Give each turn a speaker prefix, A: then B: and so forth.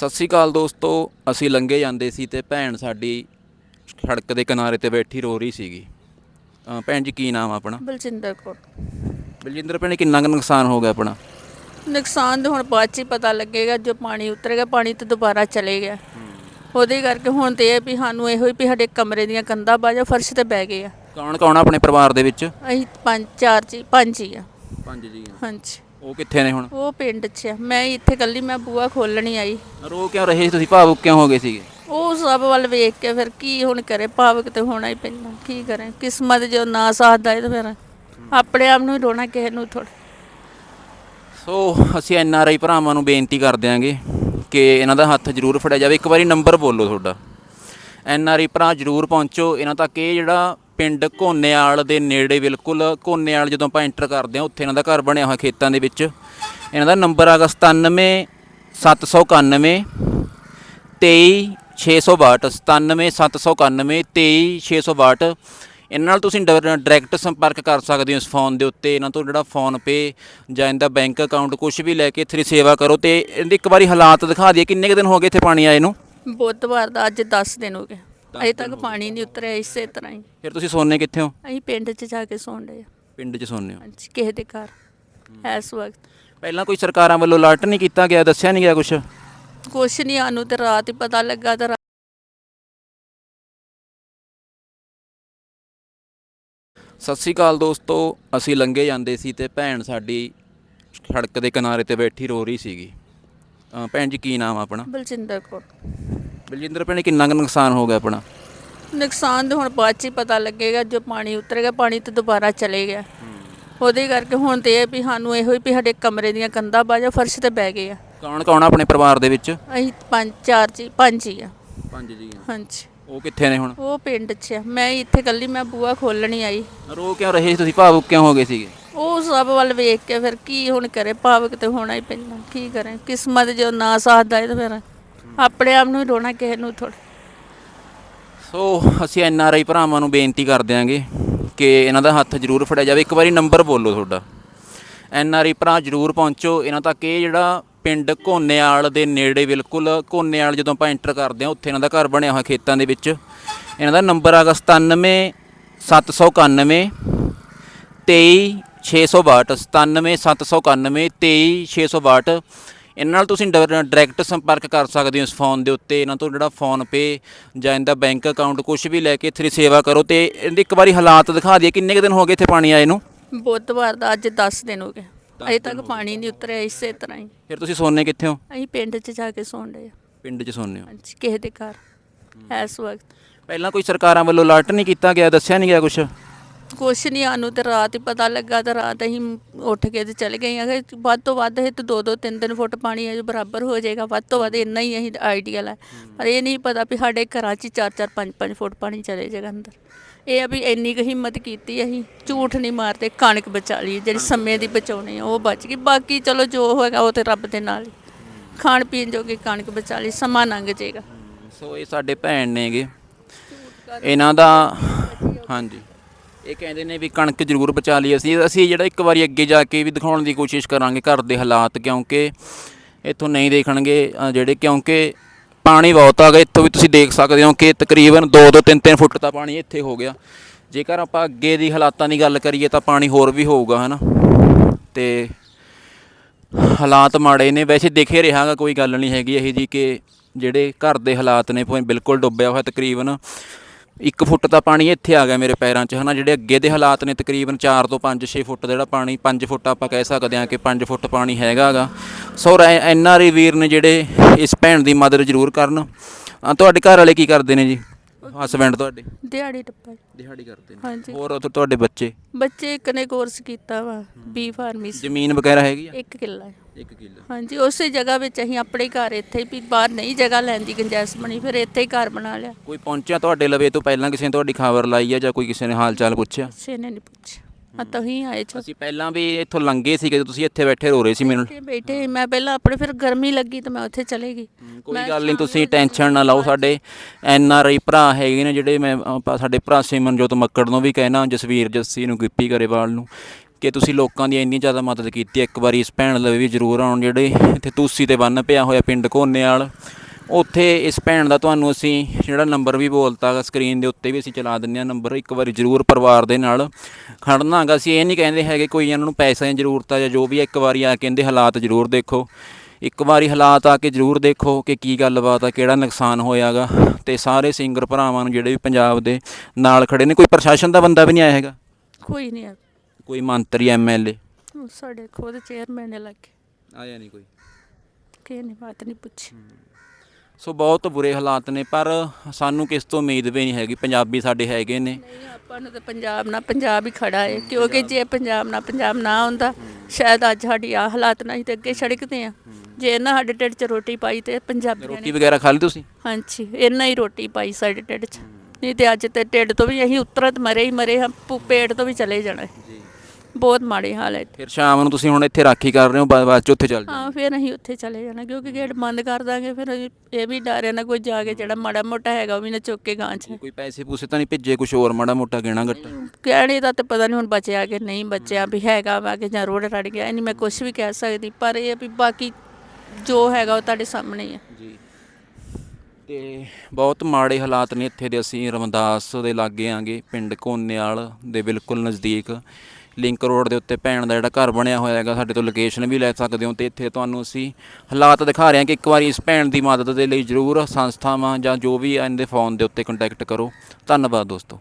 A: ਸਤਿ ਸ੍ਰੀ ਅਕਾਲ ਦੋਸਤੋ ਅਸੀਂ ਲੰਘੇ ਜਾਂਦੇ ਸੀ ਤੇ ਭੈਣ ਸਾਡੀ ਸੜਕ ਦੇ ਕਿਨਾਰੇ ਤੇ ਬੈਠੀ ਰੋ ਰਹੀ ਸੀਗੀ। ਅਹ ਭੈਣ ਜੀ ਕੀ ਨਾਮ ਆ ਆਪਣਾ?
B: ਬਲਜਿੰਦਰ ਕੌਰ।
A: ਬਲਜਿੰਦਰ ਭੈਣ ਕਿੰਨਾ ਕੁ ਨੁਕਸਾਨ ਹੋ ਗਿਆ ਆਪਣਾ?
B: ਨੁਕਸਾਨ ਤਾਂ ਹੁਣ ਬਾਅਦ ਚ ਹੀ ਪਤਾ ਲੱਗੇਗਾ ਜੋ ਪਾਣੀ ਉਤਰੇਗਾ ਪਾਣੀ ਤਾਂ ਦੁਬਾਰਾ ਚਲੇ ਗਿਆ। ਉਹਦੇ ਕਰਕੇ ਹੁਣ ਤੇ ਇਹ ਵੀ ਸਾਨੂੰ ਇਹੋ ਹੀ ਵੀ ਸਾਡੇ ਕਮਰੇ ਦੀਆਂ ਕੰਧਾਂ ਬਾਜਾ ਫਰਸ਼ ਤੇ ਬਹਿ ਗਏ ਆ।
A: ਕੌਣ ਕੌਣ ਆ ਆਪਣੇ ਪਰਿਵਾਰ ਦੇ ਵਿੱਚ?
B: ਅਸੀਂ ਪੰਜ ਚਾਰ ਜੀ ਪੰਜ ਹੀ ਆ।
A: ਪੰਜ ਜੀ
B: ਹਾਂਜੀ।
A: ਉਹ ਕਿੱਥੇ ਨੇ ਹੁਣ?
B: ਉਹ ਪਿੰਡ 'ਚ ਆ। ਮੈਂ ਇੱਥੇ ਕੱਲੀ ਮੈਂ ਬੂਆ ਖੋਲਣੀ ਆਈ।
A: ਰੋ ਕਿਉਂ ਰਹੇ ਸੀ ਤੁਸੀਂ? ਭਾਵੁਕ ਕਿਉਂ ਹੋ ਗਏ ਸੀਗੇ?
B: ਉਹ ਸਭ ਵੱਲ ਵੇਖ ਕੇ ਫਿਰ ਕੀ ਹੁਣ ਕਰੇ? ਭਾਵਕ ਤੇ ਹੋਣਾ ਹੀ ਪੈਂਦਾ। ਕੀ ਕਰੇ? ਕਿਸਮਤ ਜੋ ਨਾ ਸਾਥ ਦਾ ਤਾਂ ਫਿਰ ਆਪਣੇ ਆਪ ਨੂੰ ਹੀ ਰੋਣਾ ਕਿਸੇ ਨੂੰ ਥੋੜਾ
A: ਸੋ ਅਸੀਂ ਐਨ ਆਰ ਆਈ ਭਰਾਵਾਂ ਨੂੰ ਬੇਨਤੀ ਕਰ ਦਿਆਂਗੇ ਕਿ ਇਹਨਾਂ ਦਾ ਹੱਥ ਜ਼ਰੂਰ ਫੜਿਆ ਜਾਵੇ। ਇੱਕ ਵਾਰੀ ਨੰਬਰ ਬੋਲੋ ਤੁਹਾਡਾ। ਐਨ ਆਰ ਆਈ ਭਰਾ ਜ਼ਰੂਰ ਪਹੁੰਚੋ। ਇਹਨਾਂ ਤੱਕ ਇਹ ਜਿਹੜਾ ਪਿੰਡ ਕੋਨੇਵਾਲ ਦੇ ਨੇੜੇ ਬਿਲਕੁਲ ਕੋਨੇਵਾਲ ਜਦੋਂ ਆਪਾਂ ਐਂਟਰ ਕਰਦੇ ਹਾਂ, ਉੱਥੇ ਇਹਨਾਂ ਦਾ ਘਰ ਬਣਿਆ ਹੋਇਆ ਖੇਤਾਂ ਦੇ ਵਿੱਚ। ਇਹਨਾਂ ਦਾ ਨੰਬਰ ਹੈਗਾ 97 791 23662 97 791 23662 ਇਹਨਾਂ ਨਾਲ ਤੁਸੀਂ ਡਰ- ਡਾਇਰੈਕਟ ਸੰਪਰਕ ਕਰ ਸਕਦੇ ਹੋ ਇਸ ਫੋਨ ਦੇ ਉੱਤੇ। ਇਹਨਾਂ ਤੋਂ ਜਿਹੜਾ ਫੋਨ ਪੇ ਜਾਂ ਇਹਦਾ ਬੈਂਕ ਅਕਾਊਂਟ ਕੁਝ ਵੀ ਲੈ ਕੇ ਇੱਥੇ ਸੇਵਾ ਕਰੋ ਤੇ ਇਹਦੇ ਇੱਕ ਵਾਰੀ ਹਾਲਾਤ ਦਿਖਾ ਦਈਏ। ਕਿੰਨੇ ਕੁ ਦਿਨ ਹੋ ਗਏ ਇੱਥੇ ਪਾਣੀ ਆਏ ਨੂੰ?
B: ਬੁੱਧਵਾਰ ਦਾ ਅੱਜ 10 ਦਿਨ ਹੋ ਗਏ। ਅਜੇ ਤੱਕ ਪਾਣੀ ਨਹੀਂ ਉਤਰਿਆ ਇਸੇ ਤਰ੍ਹਾਂ ਹੀ।
A: ਫਿਰ ਤੁਸੀਂ ਸੋਨੇ ਕਿੱਥੇ ਹੋ?
B: ਅਸੀਂ ਪਿੰਡ 'ਚ ਜਾ ਕੇ ਸੌਣ ਆ।
A: ਪਿੰਡ 'ਚ ਸੋਨੇ ਹੋ।
B: ਹਾਂਜੀ ਕਿਸੇ ਦੇ ਘਰ। ਇਸ ਵਕਤ।
A: ਪਹਿਲਾਂ ਕੋਈ ਸਰਕਾਰਾਂ ਵੱਲੋਂ ਅਲਰਟ ਨਹੀਂ ਕੀਤਾ ਗਿਆ ਦੱਸਿਆ ਨਹੀਂ ਗਿਆ ਕੁਝ
B: ਕੁਛ ਨਹੀਂ ਸਾਨੂੰ ਤੇ ਰਾਤ ਹੀ ਪਤਾ ਲੱਗਾ ਤੇ ਰਾ-
A: ਸਤਿ ਸ੍ਰੀ ਅਕਾਲ ਦੋਸਤੋ ਅਸੀਂ ਲੰਘੇ ਜਾਂਦੇ ਸੀ ਤੇ ਭੈਣ ਸਾਡੀ ਸੜਕ ਦੇ ਕਿਨਾਰੇ ਤੇ ਬੈਠੀ ਰੋ ਰਹੀ ਸੀਗੀ। ਅਹ ਭੈਣ ਜੀ ਕੀ ਨਾਮ ਆ ਆਪਣਾ?
B: ਬਲਜਿੰਦਰ ਕੌਰ।
A: ਬਲਜਿੰਦਰ ਭੈਣ ਕਿੰਨਾ ਕੁ ਨੁਕਸਾਨ ਹੋ ਗਿਆ ਆਪਣਾ?
B: ਨੁਕਸਾਨ ਤਾਂ ਹੁਣ ਬਾਅਦ ਚ ਹੀ ਪਤਾ ਲੱਗੇਗਾ ਜੋ ਪਾਣੀ ਉਤਰੇਗਾ ਪਾਣੀ ਤਾਂ ਦੁਬਾਰਾ ਚਲੇ ਗਿਆ। ਉਹਦੇ ਕਰਕੇ ਹੁਣ ਤੇ ਇਹ ਵੀ ਸਾਨੂੰ ਇਹੋ ਹੀ ਵੀ ਸਾਡੇ ਕਮਰੇ ਦੀਆਂ ਕੰਧਾਂ ਬਾਜਾ ਫਰਸ਼ ਤੇ ਬਹਿ ਗਏ ਆ।
A: ਕੌਣ ਕੌਣ ਆ ਆਪਣੇ ਪਰਿਵਾਰ ਦੇ ਵਿੱਚ?
B: ਅਸੀਂ ਪੰਜ ਚਾਰ ਜੀ ਪੰਜ ਹੀ ਆ।
A: ਪੰਜ ਜੀ
B: ਹਾਂਜੀ।
A: ਉਹ ਕਿੱਥੇ ਨੇ ਹੁਣ?
B: ਉਹ ਪਿੰਡ 'ਚ ਆ। ਮੈਂ ਇੱਥੇ ਕੱਲੀ ਮੈਂ ਬੂਆ ਖੋਲਣੀ ਆਈ।
A: ਰੋ ਕਿਉਂ ਰਹੇ ਸੀ ਤੁਸੀਂ? ਭਾਵੁਕ ਕਿਉਂ ਹੋ ਗਏ ਸੀਗੇ?
B: ਉਹ ਸਭ ਵੱਲ ਵੇਖ ਕੇ ਫਿਰ ਕੀ ਹੁਣ ਕਰੇ? ਭਾਵਕ ਤੇ ਹੋਣਾ ਹੀ ਪੈਂਦਾ। ਕੀ ਕਰੇ? ਕਿਸਮਤ ਜੋ ਨਾ ਸਾਥ ਦਾ ਤਾਂ ਫਿਰ ਆਪਣੇ ਆਪ ਨੂੰ ਹੀ ਰੋਣਾ ਕਿਸੇ ਨੂੰ ਥੋੜਾ
A: ਸੋ, ਅਸੀਂ ਐਨ ਆਰ ਆਈ ਭਰਾਵਾਂ ਨੂੰ ਬੇਨਤੀ ਕਰ ਦਿਆਂਗੇ ਕਿ ਇਹਨਾਂ ਦਾ ਹੱਥ ਜ਼ਰੂਰ ਫੜਿਆ ਜਾਵੇ। ਇੱਕ ਵਾਰੀ ਨੰਬਰ ਬੋਲੋ ਤੁਹਾਡਾ। ਐਨ ਆਰ ਆਈ ਭਰਾ, ਜ਼ਰੂਰ ਪਹੁੰਚੋ। ਇਹਨਾਂ ਤੱਕ ਇਹ ਜਿਹੜਾ ਪਿੰਡ ਕੋਨੇਵਾਲ ਦੇ ਨੇੜੇ ਬਿਲਕੁਲ ਕੋਨੇਵਾਲ ਜਦੋਂ ਆਪਾਂ ਐਂਟਰ ਕਰਦੇ ਹਾਂ, ਉੱਥੇ ਇਹਨਾਂ ਦਾ ਘਰ ਬਣਿਆ ਹੋਇਆ ਖੇਤਾਂ ਦੇ ਵਿੱਚ। ਇਹਨਾਂ ਦਾ ਨੰਬਰ ਹੈਗਾ 97 791 23662 97 791 23662 ਇਹਨਾਂ ਨਾਲ ਤੁਸੀਂ ਡਾਇਰੈਕਟ ਸੰਪਰਕ ਕਰ ਸਕਦੇ ਹੋ ਇਸ ਫੋਨ ਦੇ ਉੱਤੇ ਇਹਨਾਂ ਤੋਂ ਜਿਹੜਾ ਫੋਨ ਪੇ ਜਾਂ ਇਹਦਾ ਬੈਂਕ ਅਕਾਊਂਟ ਕੁਝ ਵੀ ਲੈ ਕੇ ਇੱਥੇ ਸੇਵਾ ਕਰੋ ਤੇ ਇਹਦੀ ਇੱਕ ਵਾਰੀ ਹਾਲਾਤ ਦਿਖਾ ਦਈਏ ਕਿੰਨੇ ਕੁ ਦਿਨ ਹੋ ਗਏ ਇੱਥੇ ਪਾਣੀ ਆਏ ਨੂੰ?
B: ਬੁੱਧਵਾਰ ਦਾ ਅੱਜ 10 ਦਿਨ ਹੋ ਗਏ। ਅਜੇ ਤੱਕ ਪਾਣੀ ਨਹੀਂ ਉਤਰਿਆ ਇਸੇ ਤਰ੍ਹਾਂ ਹੀ।
A: ਫਿਰ ਤੁਸੀਂ ਸੋਨੇ ਕਿੱਥੇ ਹੋ?
B: ਅਸੀਂ ਪਿੰਡ 'ਚ ਜਾ ਕੇ ਸੌਣ ਡਏ ਆ
A: ਪਿੰਡ 'ਚ ਸੋਨੇ ਹੋ?
B: ਹਾਂਜੀ ਕਿਸੇ ਦੇ ਘਰ ਇਸ ਵਕਤ।
A: ਪਹਿਲਾਂ ਕੋਈ ਸਰਕਾਰਾਂ ਵੱਲੋਂ ਅਲਰਟ ਨਹੀਂ ਕੀਤਾ ਗਿਆ ਦੱਸਿਆ ਨਹੀਂ ਗਿਆ ਕੁਝ
B: ਕੁਛ ਨਹੀਂ ਸਾਨੂੰ ਤੇ ਰਾਤ ਹੀ ਪਤਾ ਲੱਗਾ ਤੇ ਰਾਤ ਅਸੀਂ ਉੱਠ ਕੇ ਤੇ ਚਲੇ ਗਏ ਆ ਕਿ ਵੱਧ ਤੋਂ ਵੱਧ ਇਹ ਤੇ 2-2 3-3 ਫੁੱਟ ਪਾਣੀ ਹੈ ਜੋ ਬਰਾਬਰ ਹੋ ਜਾਏਗਾ ਵੱਧ ਤੋਂ ਵੱਧ ਇੰਨਾ ਹੀ ਅਸੀਂ ਆਈਡੀਅਲ ਹੈ। ਪਰ ਇਹ ਨਹੀਂ ਪਤਾ ਵੀ ਸਾਡੇ ਘਰਾਂ 'ਚ 4-4 5-5 ਫੁੱਟ ਪਾਣੀ ਚਲੇ ਜਾਏਗਾ ਅੰਦਰ। ਇਹ ਆ ਵੀ ਇੰਨੀ ਕੁ ਹਿੰਮਤ ਕੀਤੀ ਅਸੀਂ ਝੂਠ ਨਹੀਂ ਮਾਰਦੇ ਕਣਕ ਬਚਾ ਲਈ ਜਿਹੜੀ ਸਮੇਂ ਦੀ ਬਚਾਉਣੀ ਆ ਉਹ ਬਚ ਗਈ। ਬਾਕੀ ਚਲੋ ਜੋ ਹੋਏਗਾ ਉਹ ਤੇ ਰੱਬ ਦੇ ਨਾਲ ਹੀ। ਖਾਣ ਪੀਣ ਜੋਗੀ ਕਣਕ ਬਚਾ ਲਈ ਸਮਾਂ ਲੰਘ ਜਾਏਗਾ।
A: ਸੋ ਇਹ ਸਾਡੇ ਭੈਣ ਨੇਗੇ। ਇਹਨਾਂ ਦਾ ਹਾਂਜੀ। ਇਹ ਕਹਿੰਦੇ ਨੇ ਵੀ ਕਣਕ ਜ਼ਰੂਰ ਬਚਾ ਲਈ ਅਸੀਂ। ਅਸੀਂ ਜਿਹੜਾ ਇੱਕ ਵਾਰੀ ਅੱਗੇ ਜਾ ਕੇ ਵੀ ਦਿਖਾਉਣ ਦੀ ਕੋਸ਼ਿਸ਼ ਕਰਾਂਗੇ ਘਰ ਦੇ ਹਾਲਾਤ ਕਿਉਂਕਿ ਇੱਥੋਂ ਨਹੀਂ ਦੇਖਣਗੇ ਅ, ਜਿਹੜੇ ਕਿਉਂਕਿ ਪਾਣੀ ਬਹੁਤ ਆ ਗਿਆ ਇੱਥੋਂ ਵੀ ਤੁਸੀਂ ਦੇਖ ਸਕਦੇ ਹੋ ਕਿ ਤਕਰੀਬਨ 2-2 3-3 ਫੁੱਟ ਦਾ ਪਾਣੀ ਇੱਥੇ ਹੋ ਗਿਆ। ਜੇਕਰ ਆਪਾਂ ਅੱਗੇ ਦੀ ਹਾਲਾਤਾਂ ਦੀ ਗੱਲ ਕਰੀਏ ਤਾਂ ਪਾਣੀ ਹੋਰ ਵੀ ਹੋਊਗਾ ਹਨਾ? ਤੇ ਹਾਲਾਤ ਮਾੜੇ ਨੇ। ਵੈਸੇ ਦੇਖੇ ਰਿਹਾਗਾ ਕੋਈ ਗੱਲ ਨਹੀਂ ਹੈਗੀ ਇਹ ਜੀ ਕਿ ਜਿਹੜੇ ਘਰ ਦੇ ਹਾਲਾਤ ਨੇ ਭਾਵੇਂ ਬਿਲਕੁਲ ਡੁੱਬਿਆ ਹੋਇਆ ਤਕਰੀਬਨ 1 ਫੁੱਟ ਦਾ ਪਾਣੀ ਇੱਥੇ ਆ ਗਿਆ ਮੇਰੇ ਪੈਰਾਂ 'ਚ, ਹਨਾ? ਜਿਹੜੇ ਅੱਗੇ ਦੇ ਹਾਲਾਤ ਨੇ ਤਕਰੀਬਨ 4 ਤੋਂ 5 6 ਫੁੱਟ ਦਾ ਜਿਹੜਾ ਪਾਣੀ 5 ਫੁੱਟ ਆਪਾਂ ਕਹਿ ਸਕਦੇ ਹਾਂ ਕਿ 5 ਫੁੱਟ ਪਾਣੀ ਹੈਗਾਗਾ ਸੋ ਐਨ ਆਰ ਆਈ ਵੀਰ ਨੇ ਜਿਹੜੇ ਇਸ ਭੈਣ ਦੀ ਮਦਦ ਜ਼ਰੂਰ ਕਰਨ। ਤੁਹਾਡੇ ਘਰ ਵਾਲੇ ਕੀ ਕਰਦੇ ਨੇ ਜੀ? ਹਸਬੈਂਡ ਤੁਹਾਡੇ?
B: ਦਿਹਾੜੀ ਟੱਪਾ
A: ਦਿਹਾੜੀ ਕਰਦੇ ਨੇ।
B: ਹਾਂਜੀ।
A: ਹੋਰ ਉੱਥੇ ਤੁਹਾਡੇ ਬੱਚੇ?
B: ਬੱਚੇ ਇੱਕ ਨੇ ਕੋਰਸ ਕੀਤਾ ਵਾ ਬੀ ਫਾਰਮੇਸੀ
A: ਜ਼ਮੀਨ ਵਗੈਰਾ ਹੈਗੀ ਆ?
B: ਇੱਕ ਕਿੱਲਾ ਹੈ।
A: 1 ਕਿੱਲਾ।
B: ਹਾਂਜੀ ਉਸੇ ਜਗ੍ਹਾ ਵਿੱਚ ਅਸੀਂ ਆਪਣੇ ਘਰ ਇੱਥੇ ਹੀ ਵੀ ਬਾਹਰ ਨਹੀਂ ਜਗ੍ਹਾ ਲੈਣ ਦੀ ਗੁੰਜਾਇਸ਼ ਬਣੀ ਫਿਰ ਇੱਥੇ ਹੀ ਘਰ ਬਣਾ ਲਿਆ।
A: ਕੋਈ ਪਹੁੰਚਿਆ ਤੁਹਾਡੇ ਲਵੇ ਤੋਂ ਪਹਿਲਾਂ ਕਿਸੇ ਨੇ ਤੁਹਾਡੀ ਖਬਰ ਲਾਈ ਹੈ ਜਾਂ ਕੋਈ ਕਿਸੇ ਨੇ ਹਾਲ ਚਾਲ ਪੁੱਛਿਆ?
B: ਕਿਸੇ ਨੇ ਨਹੀਂ ਪੁੱਛਿਆ। ਆ ਤੁਸੀਂ ਆਏ છો
A: ਅਸੀਂ ਪਹਿਲਾਂ ਵੀ ਇੱਥੋਂ ਲੰਘੇ ਸੀ ਜਦੋਂ ਤੁਸੀਂ ਇੱਥੇ ਬੈਠੇ ਰੋ ਰਹੇ ਸੀ ਮੈਨੂੰ।
B: ਇੱਥੇ ਬੈਠੇ ਮੈਂ ਪਹਿਲਾਂ ਆਪਣੇ ਫਿਰ ਗਰਮੀ ਲੱਗੀ ਤਾਂ ਮੈਂ ਉੱਥੇ ਚਲੇ ਗਈ।
A: ਕੋਈ ਗੱਲ ਨਹੀਂ ਤੁਸੀਂ ਟੈਨਸ਼ਨ ਨਾ ਲਓ ਸਾਡੇ। ਐਨ ਆਰ ਆਈ ਭਰਾ ਹੈਗੇ ਨੇ ਜਿਹੜੇ ਮੈਂ ਆਪਾਂ ਸਾਡੇ ਭਰਾ ਸਿਮਨਜੋਤ ਮੱਕੜ ਨੂੰ ਵੀ ਕਹਿਣਾ ਜਸਵੀਰ ਜੱਸੀ ਨੂੰ ਗਿੱਪੀ ਗਰੇਵਾਲ ਨੂੰ ਕਿ ਤੁਸੀਂ ਲੋਕਾਂ ਦੀ ਇੰਨੀ ਜ਼ਿਆਦਾ ਮਦਦ ਕੀਤੀ। ਇੱਕ ਵਾਰੀ ਇਸ ਭੈਣ ਲਵੇ ਵੀ ਜ਼ਰੂਰ ਆਉਣ ਜਿਹੜੇ ਇੱਥੇ ਤੂਸੀ ਤੇ ਬੰਨ ਪਿਆ ਹੋਇਆ ਪਿੰਡ ਘੋਨੇਵਾਲ। ਉੱਥੇ ਇਸ ਭੈਣ ਦਾ ਤੁਹਾਨੂੰ ਅਸੀਂ ਜਿਹੜਾ ਨੰਬਰ ਵੀ ਬੋਲਤਾ ਸਕਰੀਨ ਦੇ ਉੱਤੇ ਵੀ ਅਸੀਂ ਚਲਾ ਦਿੰਦੇ ਹਾਂ ਨੰਬਰ ਇੱਕ ਵਾਰੀ ਜ਼ਰੂਰ ਪਰਿਵਾਰ ਦੇ ਨਾਲ ਖੜਨਾ ਹੈਗਾ ਅਸੀਂ ਇਹ ਨਹੀਂ ਕਹਿੰਦੇ ਹੈਗੇ ਕੋਈ ਇਹਨਾਂ ਨੂੰ ਪੈਸਿਆਂ ਦੀ ਜ਼ਰੂਰਤ ਆ ਜਾਂ ਜੋ ਵੀ ਇੱਕ ਵਾਰੀ ਆ ਕੇ ਇਹਦੇ ਹਾਲਾਤ ਜ਼ਰੂਰ ਦੇਖੋ। ਇੱਕ ਵਾਰੀ ਹਾਲਾਤ ਆ ਕੇ ਜ਼ਰੂਰ ਦੇਖੋ ਕਿ ਕੀ ਗੱਲਬਾਤ ਆ ਕਿਹੜਾ ਨੁਕਸਾਨ ਹੋਇਆਗਾ ਤੇ ਸਾਰੇ ਸਿੰਗਰ ਭਰਾਵਾਂ ਨੂੰ ਜਿਹੜੇ ਵੀ ਪੰਜਾਬ ਦੇ ਨਾਲ ਖੜੇ ਨੇ ਕੋਈ ਪ੍ਰਸ਼ਾਸਨ ਦਾ ਬੰਦਾ ਵੀ ਨਹੀਂ ਆਇਆ ਹੈਗਾ?
B: ਕੋਈ ਨਹੀਂ ਆ।
A: ਕੋਈ ਮੰਤਰੀ ਐਮਐਲਏ
B: ਸਾਡੇ ਖੁਦ ਚੇਅਰਮੈਨ ਨੇ ਲੱਗੇ।
A: ਆਇਆ ਨਹੀਂ ਕੋਈ?
B: ਕਿਸੇ ਨੇ ਬਾਤ ਨਹੀਂ ਪੁੱਛੀ।
A: ਸੋ ਬਹੁਤ ਬੁਰੇ ਹਾਲਾਤ ਨੇ ਪਰ ਸਾਨੂੰ ਕਿਸ ਤੋਂ ਉਮੀਦ ਵੀ ਨਹੀਂ ਹੈਗੀ ਪੰਜਾਬੀ ਸਾਡੇ ਹੈਗੇ ਨੇ।
B: ਨਹੀਂ ਆਪਾਂ ਨੂੰ ਤਾਂ ਪੰਜਾਬ ਨਾਲ ਪੰਜਾਬ ਹੀ ਖੜਾ ਹੈ ਕਿਉਂਕਿ ਜੇ ਪੰਜਾਬ ਨਾਲ ਪੰਜਾਬ ਨਾ ਹੁੰਦਾ ਸ਼ਾਇਦ ਅੱਜ ਸਾਡੀ ਆ ਹਾਲਾਤ ਨਹੀਂ ਤੇ ਅੱਗੇ ਸੜਕਦੇ ਆ। ਜੇ ਇਹਨਾਂ ਸਾਡੇ ਢਿੱਡ 'ਚ ਰੋਟੀ ਪਾਈ ਤੇ ਪੰਜਾਬੀਆਂ
A: ਰੋਟੀ
B: ਨੇ
A: ਵਗੈਰਾ ਖਾ ਲਈ ਤੁਸੀਂ?
B: ਹਾਂਜੀ ਇਹਨਾਂ ਹੀ ਰੋਟੀ ਪਾਈ ਸਾਡੇ ਢਿੱਡ 'ਚ। ਨਹੀਂ ਤੇ ਅੱਜ ਤੇ ਢਿੱਡ ਤੋਂ ਵੀ ਅਸੀਂ ਉਤਰਤ ਮਰੇ ਹੀ ਮਰੇ ਹਾਂ ਪੇਟ ਤੋਂ ਵੀ ਚਲੇ ਜਾਣਾ ਬਹੁਤ ਮਾੜੇ ਹਾਲ ਹੈ
A: ਫਿਰ ਸ਼ਾਮ ਨੂੰ ਤੁਸੀਂ ਹੁਣ ਇੱਥੇ ਰਾਖੀ ਕਰ ਰਹੇ ਹੋ ਬਾਅਦ ਬਾਅਦ ਚ ਉੱਥੇ ਚੱਲ ਜਾਓ
B: ਹਾਂ ਫਿਰ ਅਸੀਂ ਉੱਥੇ ਚਲੇ ਜਾਣਾ ਕਿਉਂਕਿ ਗੇਟ ਬੰਦ ਕਰ ਦਾਂਗੇ ਫਿਰ ਅਸੀਂ ਇਹ ਵੀ ਡਰ ਹੈ ਨਾ ਕੋਈ ਜਾ ਕੇ ਜਿਹੜਾ ਮਾੜਾ ਮੋਟਾ ਹੈਗਾ ਉਹ ਵੀ ਨਾ ਚੁੱਕ ਕੇ 'ਚ।
A: ਕੋਈ ਪੈਸੇ ਪੂਸੇ ਤਾਂ ਨਹੀਂ ਭੇਜੇ ਕੁਝ ਹੋਰ ਮਾੜਾ ਮੋਟਾ ਗਹਿਣਾ ਗੱਟਾ
B: ਕਹਿਣੇ ਦਾ ਤੇ ਪਤਾ ਨਹੀਂ ਹੁਣ ਬਚਿਆ ਕਿ ਨਹੀਂ ਬਚਿਆ ਵੀ ਹੈਗਾ ਵਾ ਕਿ ਜਾਂ ਰੋਡ ਰੜ ਗਿਆ ਇਹ ਨਹੀਂ ਮੈਂ ਕੁਝ ਵੀ ਕਹਿ ਸਕਦੀ ਪਰ ਇਹ ਆ ਵੀ ਬਾਕੀ ਜੋ ਹੈਗਾ ਉਹ ਤੁਹਾਡੇ ਸਾਹਮਣੇ ਹੀ ਹੈ
A: ਜੀ। ਤੇ ਬਹੁਤ ਮਾੜੇ ਹਾਲਾਤ ਨੇ ਇੱਥੇ ਦੇ ਅਸੀਂ ਰਮਦਾਸ ਦੇ ਲਾਗੇ ਆਂਗੇ ਪਿੰਡ ਕੋਨੇਵਾਲ ਦੇ ਬਿਲਕੁਲ ਨਜ਼ਦੀਕ। ਲਿੰਕ ਰੋਡ ਦੇ ਉੱਤੇ ਭੈਣ ਦਾ ਜਿਹੜਾ ਘਰ ਬਣਿਆ ਹੋਇਆ ਹੈਗਾ, ਸਾਡੇ ਤੋਂ ਲੋਕੇਸ਼ਨ ਵੀ ਲੈ ਸਕਦੇ ਹੋ ਤੇ ਇੱਥੇ ਤੁਹਾਨੂੰ ਅਸੀਂ ਹਾਲਾਤ ਦਿਖਾ ਰਹੇ ਹਾਂ ਕਿ ਇੱਕ ਵਾਰੀ ਇਸ ਭੈਣ ਦੀ ਮਦਦ ਦੇ ਲਈ ਜ਼ਰੂਰ ਸੰਸਥਾਵਾਂ ਜਾਂ ਜੋ ਵੀ ਇਹਦੇ ਫੋਨ ਦੇ ਉੱਤੇ ਕੰਟੈਕਟ ਕਰੋ। ਧੰਨਵਾਦ ਦੋਸਤੋ।